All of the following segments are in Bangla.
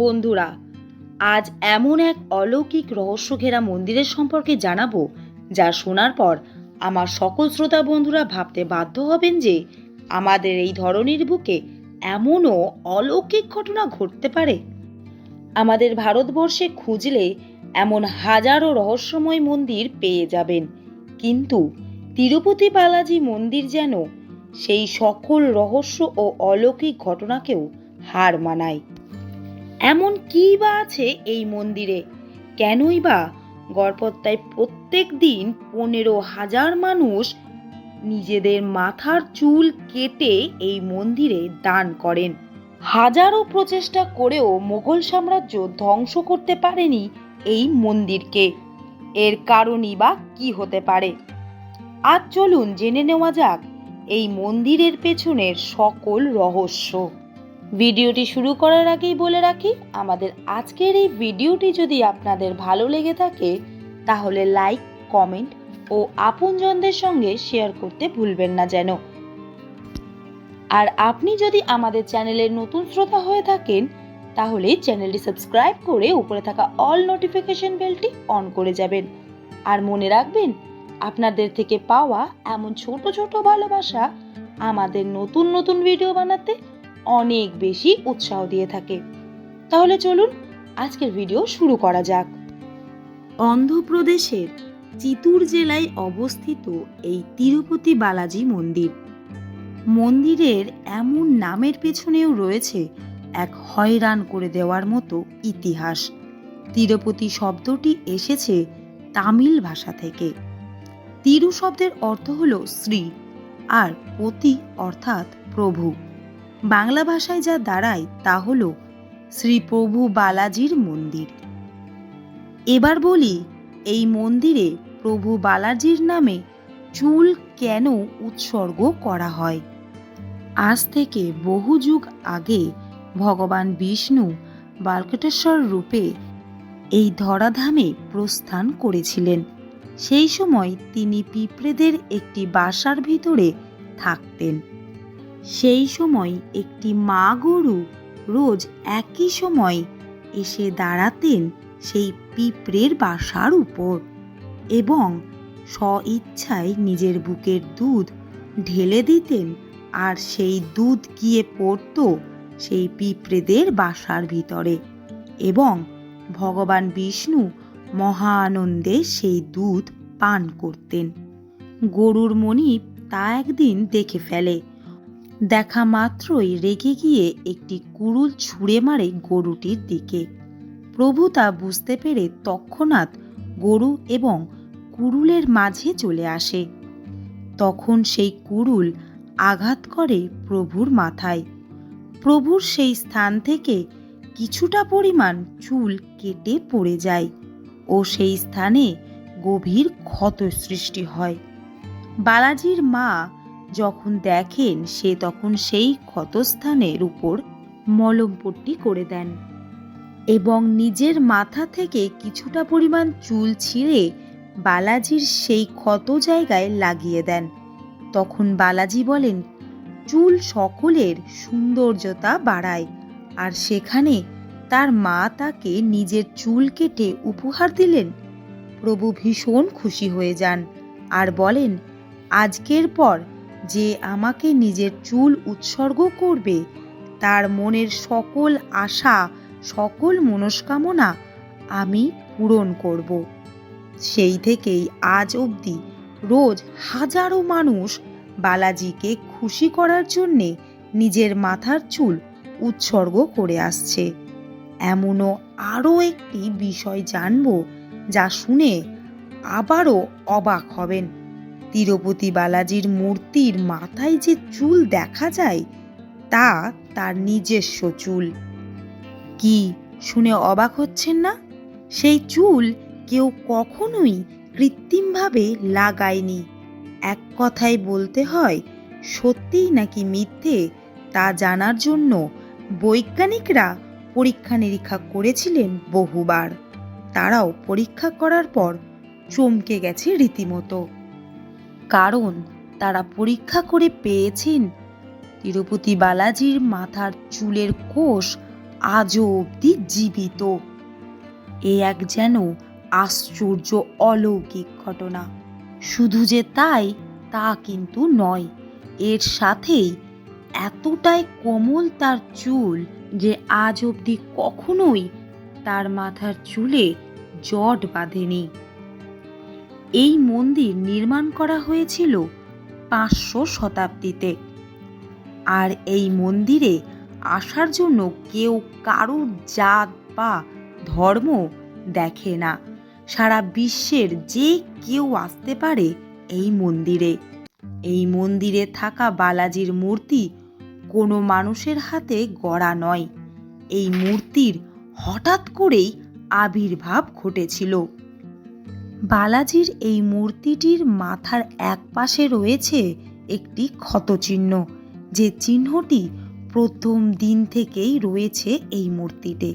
বন্ধুরা, আজ এমন এক অলৌকিক রহস্য ঘেরা মন্দিরের সম্পর্কে জানাব, যা শোনার পর আমার সকল শ্রোতা বন্ধুরা ভাবতে বাধ্য হবেন যে আমাদের এই ধরনের বুকে এমনও অলৌকিক ঘটনা ঘটতে পারে। আমাদের ভারতবর্ষে খুঁজলে এমন হাজারো রহস্যময় মন্দির পেয়ে যাবেন, কিন্তু তিরুপতি বালাজি মন্দির যেন সেই সকল রহস্য ও অলৌকিক ঘটনাকেও হার মানায়। এমন কী বা আছে এই মন্দিরে? কেনই বা? গড়পত্তায় প্রত্যেক দিন পনেরো হাজার মানুষ নিজেদের মাথার চুল কেটে এই মন্দিরে দান করেন। হাজারো প্রচেষ্টা করেও মোগল সাম্রাজ্য ধ্বংস করতে পারেনি এই মন্দিরকে। এর কারণই বা কি হতে পারে? আজ চলুন জেনে নেওয়া যাক এই মন্দিরের পেছনের সকল রহস্য। ভিডিওটি শুরু করার আগেই বলে রাখি, আমাদের আজকের এই ভিডিওটি যদি আপনাদের ভালো লেগে থাকে, তাহলে লাইক, কমেন্ট ও আপনজনদের সঙ্গে শেয়ার করতে ভুলবেন না যেন। আর আপনি যদি আমাদের চ্যানেলের নতুন শ্রোতা হয়ে থাকেন, তাহলে চ্যানেলটি সাবস্ক্রাইব করে উপরে থাকা অল নোটিফিকেশন বেলটি অন করে যাবেন। আর মনে রাখবেন, আপনাদের থেকে পাওয়া এমন ছোট ছোট ভালোবাসা আমাদের নতুন নতুন ভিডিও বানাতে অনেক বেশি উৎসাহ দিয়ে থাকে। তাহলে চলুন আজকের ভিডিও শুরু করা যাক। অন্ধ্রপ্রদেশের চিতুর জেলায় অবস্থিত এই তিরুপতি বালাজি মন্দির। মন্দিরের এমন নামের পেছনেও রয়েছে এক হয়রান করে দেওয়ার মতো ইতিহাস। তিরুপতি শব্দটি এসেছে তামিল ভাষা থেকে। তিরু শব্দের অর্থ হল শ্রী, আর পতি অর্থাৎ প্রভু। বাংলা ভাষায় যা দাঁড়ায় তা হল শ্রী প্রভু বালাজির মন্দির। এবার বলি, এই মন্দিরে প্রভু বালাজির নামে চুল কেন উৎসর্গ করা হয়? আজ থেকে বহু যুগ আগে ভগবান বিষ্ণু বালকটেশ্বর রূপে এই ধরাধামে প্রস্থান করেছিলেন। সেই সময় তিনি পিঁপড়েদের একটি বাসার ভিতরে থাকতেন। সেই সময় একটি মা গরু রোজ একই সময় এসে দাঁড়াতেন সেই পিঁপড়ের বাসার উপর এবং স্বইচ্ছায় নিজের বুকের দুধ ঢেলে দিতেন আর সেই দুধ গিয়ে পড়ত সেই পিঁপড়েদের বাসার ভিতরে এবং ভগবান বিষ্ণু মহা আনন্দে সেই দুধ পান করতেন। গরুর মণি তা একদিন দেখে ফেলে দেখা মাত্রই রেগে গিয়ে একটি কুড়ুল ছুঁড়ে মারে গরুটির দিকে। প্রভু তা বুঝতে পেরে তৎক্ষণাৎ গরু এবং কুড়ুলের মাঝে চলে আসে। তখন সেই কুড়ুল আঘাত করে প্রভুর মাথায়। প্রভুর সেই স্থান থেকে কিছুটা পরিমাণ চুল কেটে পড়ে যায় ও সেই স্থানে গভীর ক্ষত সৃষ্টি হয়। বালাজির মা যখন দেখেন সে তখন সেই ক্ষতস্থানের উপর মলমপট্টি করে দেন এবং নিজের মাথা থেকে কিছুটা পরিমাণ চুল ছিঁড়ে বালাজির সেই ক্ষত জায়গায় লাগিয়ে দেন। তখন বালাজি বলেন, চুল সকলের সৌন্দর্যতা বাড়ায়, আর সেখানে তার মা তাকে নিজের চুল কেটে উপহার দিলেন। প্রভু ভীষণ খুশি হয়ে যান আর বলেন, আজকের পর যে আমাকে নিজের চুল উৎসর্গ করবে, তার মনের সকল আশা, সকল মনস্কামনা আমি পূরণ করব। সেই থেকেই আজ অবধি রোজ হাজারো মানুষ বালাজিকে খুশি করার জন্যে নিজের মাথার চুল উৎসর্গ করে আসছে। এমনও আরও একটি বিষয় জানব যা শুনে আবারও অবাক হবেন। তিরুপতি বালাজির মূর্তির মাথায় যে চুল দেখা যায়, তা তার নিজস্ব চুল। কি শুনে অবাক হচ্ছেন না? সেই চুল কেউ কখনোই কৃত্রিমভাবে লাগায়নি। এক কথায় বলতে হয়, সত্যিই নাকি মিথ্যে তা জানার জন্য বৈজ্ঞানিকরা পরীক্ষা নিরীক্ষা করেছিলেন বহুবার। তারাও পরীক্ষা করার পর চমকে গেছে রীতিমতো। কারণ তারা পরীক্ষা করে পেয়েছেন। তিরুপতি বালাজির মাথার চুলের কোষ আজও অবধি জীবিত। এ এক যেন আশ্চর্য অলৌকিক ঘটনা। শুধু যে তাই, তা কিন্তু নয়। এর সাথেই এতটাই কোমল তার চুল যে আজ অবধি কখনোই তার মাথার চুলে জট বাঁধেনি। এই মন্দির নির্মাণ করা হয়েছিল পাঁচশো শতাব্দীতে। আর এই মন্দিরে আসার জন্য কেউ কারুর জাত বা ধর্ম দেখে না। সারা বিশ্বের যে কেউ আসতে পারে এই মন্দিরে। এই মন্দিরে থাকা বালাজির মূর্তি কোনো মানুষের হাতে গড়া নয়। এই মূর্তির হঠাৎ করেই আবির্ভাব ঘটেছিল। বালাজির এই মূর্তিটির মাথার এক পাশে রয়েছে একটি ক্ষতচিহ্ন। যে চিহ্নটি প্রথম দিন থেকেই রয়েছে এই মূর্তিতে।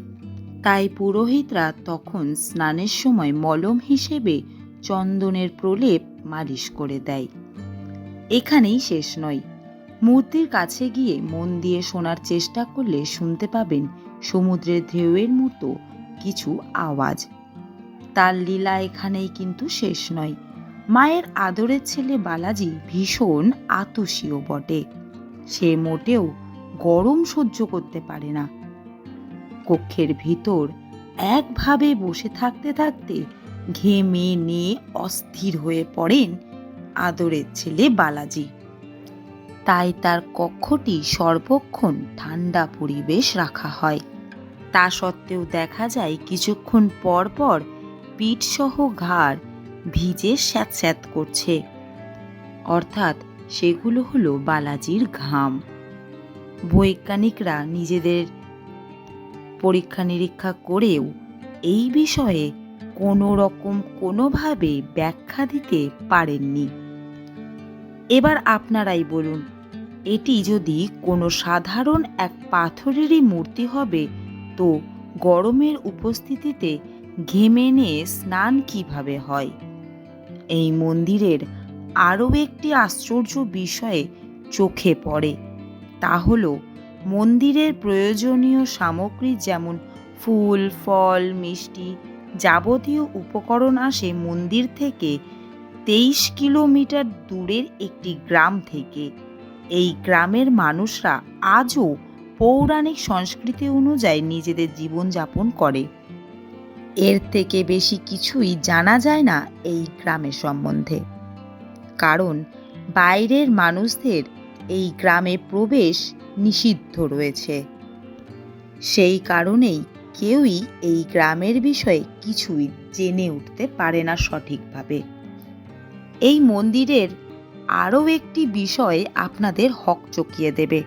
তাই পুরোহিতরা তখন স্নানের সময় মলম হিসেবে চন্দনের প্রলেপ মালিশ করে দেয়। এখানেই শেষ নয়। মূর্তির কাছে গিয়ে মন দিয়ে শোনার চেষ্টা করলে শুনতে পাবেন সমুদ্রের ঢেউয়ের মতো কিছু আওয়াজ। তার লীলা এখানেই কিন্তু শেষ নয়। মায়ের আদরের ছেলে বালাজি ভীষণ আতসীয় বটে। সে মোটেও গরম সহ্য করতে পারে না। কক্ষের ভিতর একভাবে বসে থাকতে থাকতে ঘেমে নিয়ে অস্থির হয়ে পড়েন আদরের ছেলে বালাজি। তাই তার কক্ষটি সর্বক্ষণ ঠান্ডা পরিবেশ রাখা হয়। তা সত্ত্বেও দেখা যায় কিছুক্ষণ পর পর পিঠসহ ঘাড় ভিজে স্যাঁতস্যাঁত করছে। অর্থাৎ সেগুলো হলো বালাজির ঘাম। বৈজ্ঞানিকরা নিজেদের পরীক্ষা নিরীক্ষা করেও এই বিষয়ে কোনো রকম কোনোভাবে ব্যাখ্যা দিতে পারেননি। এবার আপনারাই বলুন, এটি যদি কোনো সাধারণ এক পাথরেরই মূর্তি হবে, তো গরমের উপস্থিতিতে ঘেমে নিয়ে স্নান কীভাবে হয়? এই মন্দিরের আরও একটি আশ্চর্য বিষয়ে চোখে পড়ে তা হলো মন্দিরের প্রয়োজনীয় সামগ্রী যেমন ফুল, ফল, মিষ্টি যাবতীয় উপকরণ আসে মন্দির থেকে তেইশ কিলোমিটার দূরের একটি গ্রাম থেকে। এই গ্রামের মানুষরা আজও পৌরাণিক সংস্কৃতি অনুযায়ী নিজেদের জীবনযাপন করে। এর থেকে বেশি কিছুই জানা যায় না এই গ্রামের সম্বন্ধে। কারণ বাইরের মানুষদের এই গ্রামে প্রবেশ নিষিদ্ধ রয়েছে। সেই কারণেই কেউই এই গ্রামের বিষয়ে কিছুই জেনে উঠতে পারে না সঠিকভাবে। এই মন্দিরের আরও একটি বিষয় আপনাদের হক চকিয়ে দেবে।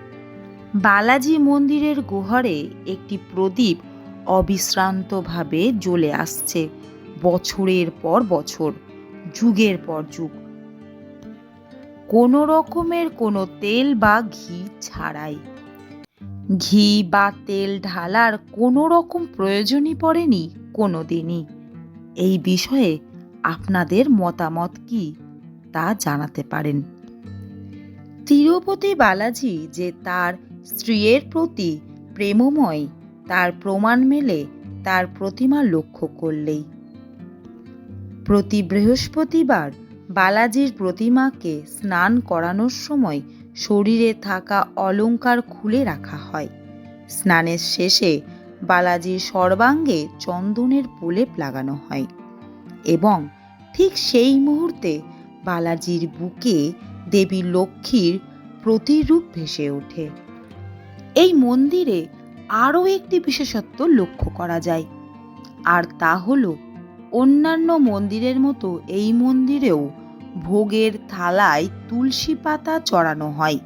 বালাজি মন্দিরের গুহরে একটি প্রদীপ অবিশ্রান্তভাবে জ্বলে আসছে বছরের পর বছর, যুগের পর যুগ। কোনো রকমের কোনো তেল বা ঘি ছাড়াই। ঘি বা তেল ঢালার কোনো রকম প্রয়োজনই পড়েনি কোনো দিনই এই বিষয়ে আপনাদের মতামত কি তা জানাতে পারেন। তিরুপতি বালাজি যে তার স্ত্রীর প্রতি প্রেমময় তার প্রমাণ মেলে, তার প্রতিমা লক্ষ্য করলেই। প্রতি বৃহস্পতিবার বালাজির প্রতিমাকে স্নান করানোর সময় শরীরে থাকা অলংকার খুলে রাখা হয়। স্নানের শেষে বালাজির সর্বাঙ্গে চন্দনের প্রলেপ লাগানো হয় এবং ঠিক সেই মুহূর্তে বালাজির বুকে দেবী লক্ষ্মীর প্রতিরূপ ভেসে ওঠে। এই মন্দিরে আরও একটি বিশেষত্ব লক্ষ্য করা যায়, আর তা হল অন্যান্য মন্দিরের মতো এই মন্দিরেও ভোগের থালায় তুলসী পাতা চড়ানো হয়।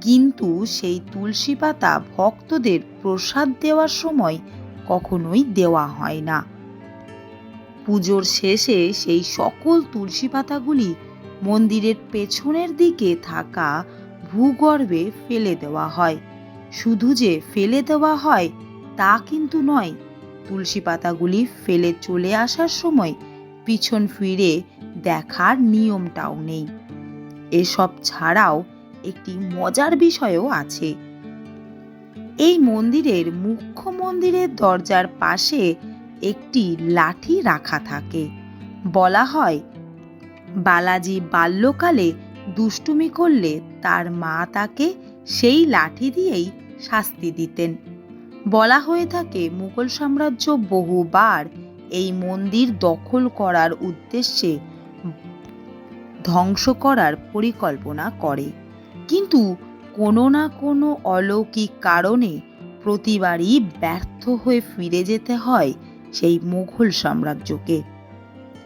কিন্তু সেই তুলসী পাতা ভক্তদের প্রসাদ দেওয়ার সময় কখনোই দেওয়া হয় না। পুজোর শেষে সেই সকল তুলসী পাতাগুলি মন্দিরের পেছনের দিকে থাকা ভূগর্ভে ফেলে দেওয়া হয়। শুধু যে ফেলে দেওয়া হয়, তা কিন্তু নয়। তুলসী পাতাগুলি ফেলে চলে আসার সময় পিছন ফিরে দেখার নিয়মটাও নেই। এসব ছাড়াও একটি মজার বিষয়ও আছে। এই মন্দিরের মুখ্য মন্দিরের দরজার পাশে একটি লাঠি রাখা থাকে। বলা হয়, বালাজি বাল্যকালে দুষ্টুমি করলে তার মা তাকে সেই লাঠি দিয়েই শাস্তি দিতেন। বলা হয়ে থাকে, মুঘল সাম্রাজ্য বহুবার এই মন্দির দখল করার উদ্দেশ্যে ধ্বংস করার পরিকল্পনা করে। কিন্তু কোনো না কোনো অলৌকিক কারণে প্রতিবারই ব্যর্থ হয়ে ফিরে যেতে হয় সেই মুঘল সাম্রাজ্যকে।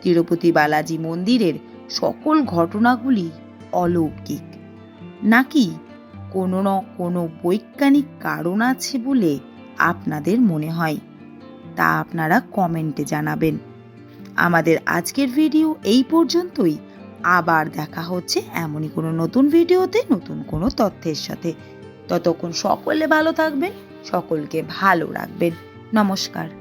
তিরুপতি বালাজি মন্দিরের সকল ঘটনাগুলি অলৌকিক। নাকি কোনো না কোনো বৈজ্ঞানিক কারণ আছে বলে আপনাদের মনে হয়, তা আপনারা কমেন্টে জানাবেন। আমাদের আজকের ভিডিও এই পর্যন্তই। আবার দেখা হচ্ছে এমনই কোনো নতুন ভিডিওতে নতুন কোনো তথ্যের সাথে। ততক্ষণ সকলে ভালো থাকবেন, সকলকে ভালো রাখবেন। নমস্কার।